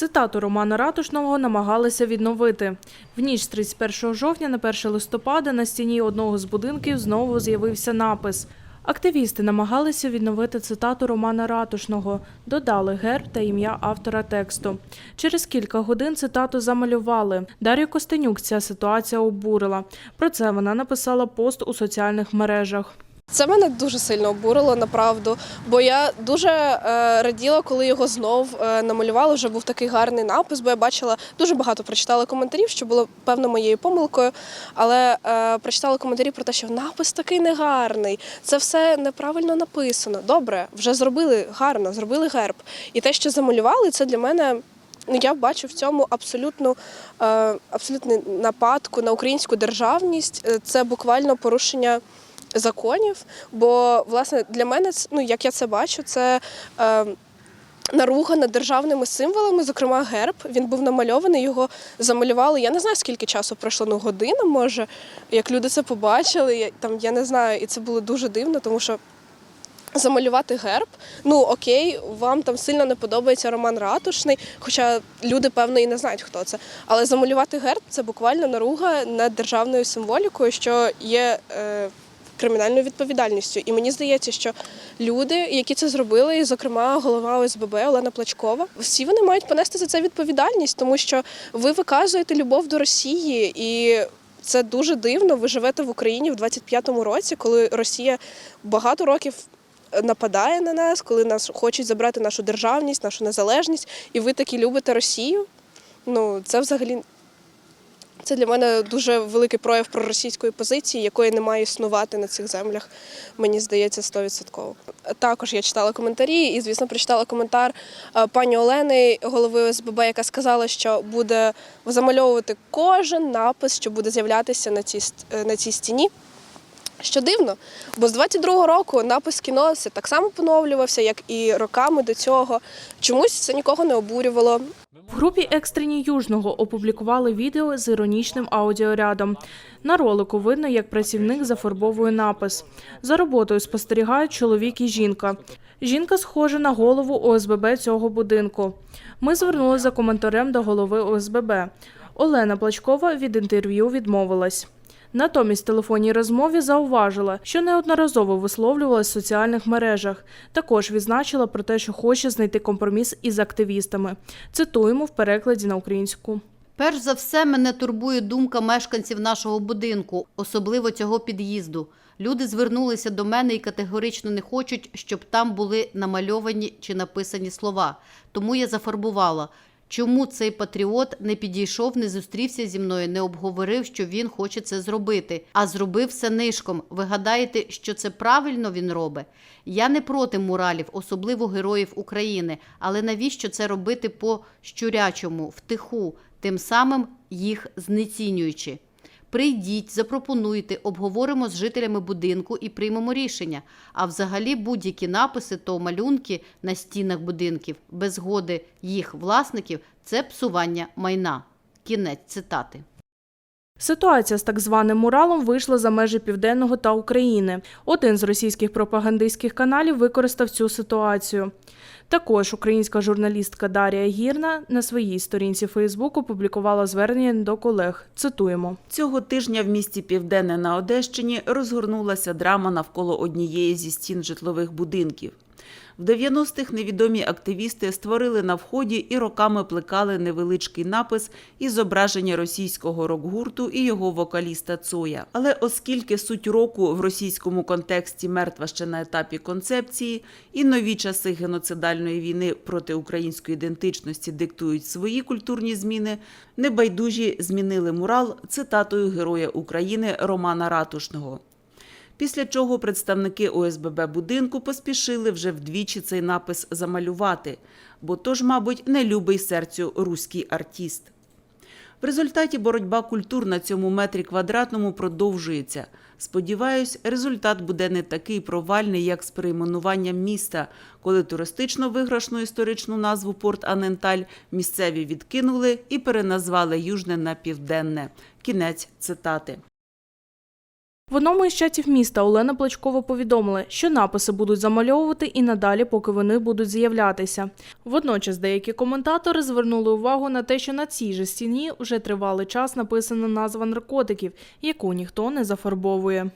Цитату Романа Ратушного намагалися відновити. В ніч з 31 жовтня на 1 листопада на стіні одного з будинків знову з'явився напис. Активісти намагалися відновити цитату Романа Ратушного, додали герб та ім'я автора тексту. Через кілька годин цитату замалювали. Дар'ю Костенюк ця ситуація обурила. Про це вона написала пост у соціальних мережах. Це мене дуже сильно обурило, направду. Бо я дуже е, раділа, коли його знов е, намалювали. Вже був такий гарний напис, бо я бачила дуже багато прочитала коментарів, що було певно моєю помилкою. Але е, прочитала коментарі про те, що напис такий негарний, це все неправильно написано. Добре, вже зробили гарно, зробили герб. І те, що замалювали, це для мене. Ну, я бачу в цьому абсолютну, е, абсолютну нападку на українську державність. Це буквально порушення законів. Бо, власне, для мене, ну, як я це бачу, це е, наруга над державними символами, зокрема герб. Він був намальований, його замалювали. Я не знаю, скільки часу пройшло, ну година, може, як люди це побачили. Я, там, я не знаю, і це було дуже дивно, тому що. Замалювати герб, ну окей, вам там сильно не подобається Роман Ратушний, хоча люди, певно, і не знають, хто це. Але замалювати герб це буквально наруга над державною символікою, що є е, кримінальною відповідальністю. І мені здається, що люди, які це зробили, і, зокрема, голова ОСББ Олена Плачкова, всі вони мають понести за це відповідальність, тому що ви виказуєте любов до Росії і. Це дуже дивно. Ви живете в Україні в 25-му році, коли Росія багато років нападає на нас, коли нас хочуть забрати нашу державність, нашу незалежність, і ви таки любите Росію. Ну, це взагалі це для мене дуже великий прояв проросійської позиції, якої не має існувати на цих землях, мені здається, 100%. Також я читала коментарі і, звісно, прочитала коментар е, пані Олени, голови ОСББ, яка сказала, що буде замальовувати кожен напис, що буде з'являтися на цій, е, на цій стіні. Що дивно, бо з 22-го року напис кіно це так само поновлювався, як і роками до цього. Чомусь це нікого не обурювало. Групі Екстрені Южного опублікували відео з іронічним аудіорядом. На ролику видно, як працівник зафарбовує напис. За роботою спостерігають чоловік і жінка. Жінка схожа на голову ОСББ цього будинку. Ми звернулися за коментарем до голови ОСББ. Олена Плачкова від інтерв'ю відмовилась. Натомість в телефонній розмові зауважила, що неодноразово висловлювалась в соціальних мережах. Також відзначила про те, що хоче знайти компроміс із активістами. Цитуємо в перекладі на українську. Перш за все, мене турбує думка мешканців нашого будинку, особливо цього під'їзду. Люди звернулися до мене і категорично не хочуть, щоб там були намальовані чи написані слова. Тому я зафарбувала. Чому цей патріот не підійшов, не зустрівся зі мною, не обговорив, що він хоче це зробити, а зробив все нишком. Ви гадаєте, що це правильно він робить? Я не проти муралів, особливо героїв України, але навіщо це робити по щурячому, втиху, тим самим їх знецінюючи? Прийдіть, запропонуйте, обговоримо з жителями будинку і приймемо рішення. А взагалі будь-які написи то малюнки на стінах будинків без згоди їх власників це псування майна. Кінець цитати. Ситуація з так званим муралом вийшла за межі південного та України. Один з російських пропагандистських каналів використав цю ситуацію. Також українська журналістка Дарія Гірна на своїй сторінці Фейсбук опублікувала звернення до колег. Цитуємо. Цього тижня в місті Південне на Одещині розгорнулася драма навколо однієї зі стін житлових будинків. В 90-х невідомі активісти створили на вході і роками плекали невеличкий напис із зображення російського рок-гурту і його вокаліста Цоя. Але оскільки суть року в російському контексті мертва ще на етапі концепції, і нові часи геноцидальної війни проти української ідентичності диктують свої культурні зміни, небайдужі змінили мурал цитатою Героя України Романа Ратушного. Після чого представники ОСББ будинку поспішили вже вдвічі цей напис замалювати, бо то ж, мабуть, не любий серцю руський артіст. В результаті боротьба культур на цьому метрі квадратному продовжується. Сподіваюсь, результат буде не такий провальний, як з перейменуванням міста, коли туристично виграшну історичну назву Порт Аненталь місцеві відкинули і переназвали Южне на Південне. Кінець цитати. В одному із чатів міста Олена Плачкова повідомила, що написи будуть замальовувати і надалі, поки вони будуть з'являтися. Водночас деякі коментатори звернули увагу на те, що на цій же стіні вже тривалий час написана назва наркотиків, яку ніхто не зафарбовує.